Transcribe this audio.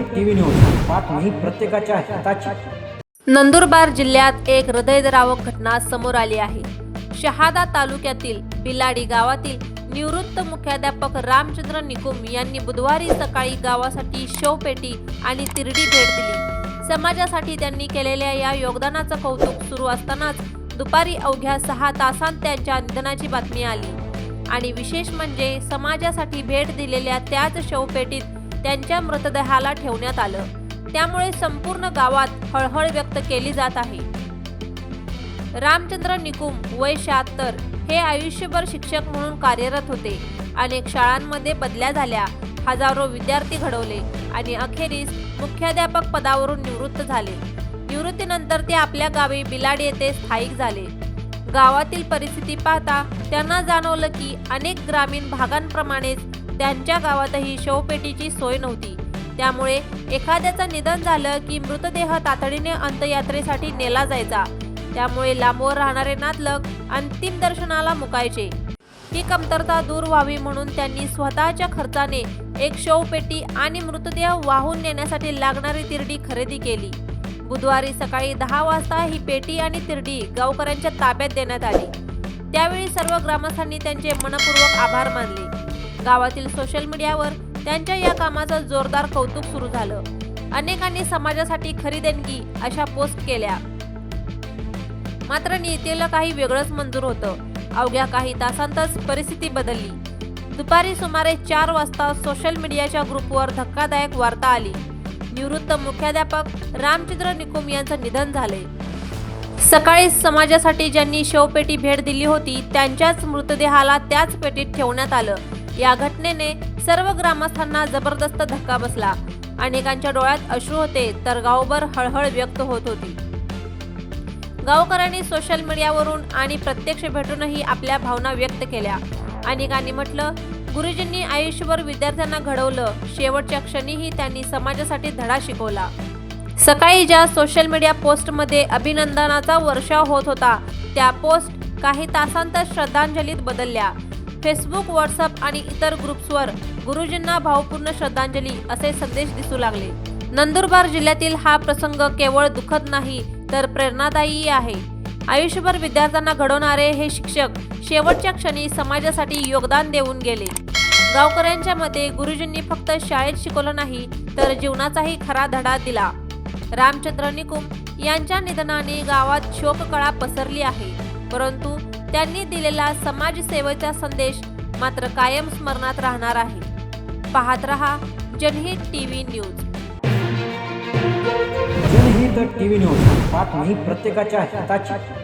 TV news. बातमी प्रत्येकाच्या हिताची. नंदुरबार जिल्ह्यात एक हृदयद्रावक घटना समोर आली आहे. शहादा तालुक्यातील बिलाडी गावातील निवृत्त मुख्याध्यापक रामचंद्र निकुम यांनी बुधवारी सकाळी गावासाठी शवपेटी आणि तिरडी भेट दिली. समाजासाठी त्यांनी केलेल्या या योगदानाचं कौतुक सुरू असतानाच दुपारी अवघ्या सहा तासांत त्यांच्या निधनाची बातमी आली. आणि विशेष म्हणजे समाजासाठी भेट दिलेल्या त्याच शवपेटीत त्यांच्या मृतदेहाला ठेवण्यात आलं. त्यामुळे संपूर्ण गावात हळहळ व्यक्त केली जात आहे. रामचंद्र निकुम वय शहात्तर हे आयुष्यभर शिक्षक म्हणून कार्यरत होते. अनेक शाळांमध्ये बदल्या झाल्या. हजारो विद्यार्थी घडवले आणि अखेरीस मुख्याध्यापक पदावरून निवृत्त झाले. निवृत्तीनंतर ते आपल्या गावी बिलाड येथे स्थायिक झाले. गावातील परिस्थिती पाहता त्यांना जाणवलं की अनेक ग्रामीण भागांप्रमाणेच त्यांच्या गावातही शवपेटीची सोय नव्हती. त्यामुळे एखाद्याचं निधन झालं की मृतदेह तातडीने अंत्ययात्रेसाठी नेला जायचा. त्यामुळे लांबवर राहणारे नातलग अंतिम दर्शनाला मुकायचे. ही कमतरता दूर व्हावी म्हणून त्यांनी स्वतःच्या खर्चाने एक शवपेटी आणि मृतदेह वाहून नेण्यासाठी लागणारी तिरडी खरेदी केली. बुधवारी सकाळी दहा वाजता ही पेटी आणि तिरडी गावकऱ्यांच्या ताब्यात देण्यात आली. त्यावेळी सर्व ग्रामस्थांनी त्यांचे मनपूर्वक आभार मानले. गावातील सोशल मीडियावर त्यांच्या या कामाचं जोरदार कौतुक सुरू झालं. अनेकांनी समाजासाठी खरी देणगी अशा पोस्ट केल्या. मात्र नीतीला काही वेगळंच मंजूर होतं. अवघ्या काही तासांतच परिस्थिती बदलली. दुपारी सुमारे चार वाजता सोशल मीडियाच्या ग्रुपवर धक्कादायक वार्ता आली. निवृत्त मुख्याध्यापक रामचंद्र निकुम यांचं निधन झाले. सकाळी समाजासाठी ज्यांनी शवपेटी भेट दिली होती त्यांच्याच मृतदेहाला त्याच पेटीत ठेवण्यात आलं. या घटनेने सर्व ग्रामस्थांना जबरदस्त धक्का बसला. अनेकांच्या डोळ्यात अश्रू होते तर गावभर हळहळ व्यक्त होत होती. गावकऱ्यांनी सोशल मीडियावरून आणि प्रत्यक्ष भेटूनही आपल्या भावना व्यक्त केल्या. अनेकांनी म्हटलं गुरुजींनी आयुष्यभर विद्यार्थ्यांना घडवलं. शेवटच्या क्षणीही त्यांनी समाजासाठी धडा शिकवला. सकाळी ज्या सोशल मीडिया पोस्टमध्ये अभिनंदनाचा वर्षाव होत होता त्या पोस्ट काही तासांतच श्रद्धांजलीत बदलल्या. फेसबुक व्हॉट्सअप आणि इतर ग्रुप्सवर गुरुजींना भावपूर्ण श्रद्धांजली असे संदेश दिसू लागले. नंदुरबार जिल्ह्यातील हा प्रसंग केवळ दुःखद नाही तर प्रेरणादायी आहे. आयुष्यभर विद्यार्थ्यांना घडवणारे हे शिक्षक शेवटच्या क्षणी समाजासाठी योगदान देऊन गेले. गावकऱ्यांच्या मते गुरुजींनी फक्त शाळेत शिकवलं नाही तर जीवनाचाही खरा धडा दिला. रामचंद्र निकुम यांच्या निधनाने गावात शोककळा पसरली आहे. परंतु त्यांनी दिलेला समाजसेवेचा संदेश मात्र कायम स्मरणात राहणार आहे. पाहत रहा Janhit TV news. Janhit TV news बातमी प्रत्येकाच्या हिताची.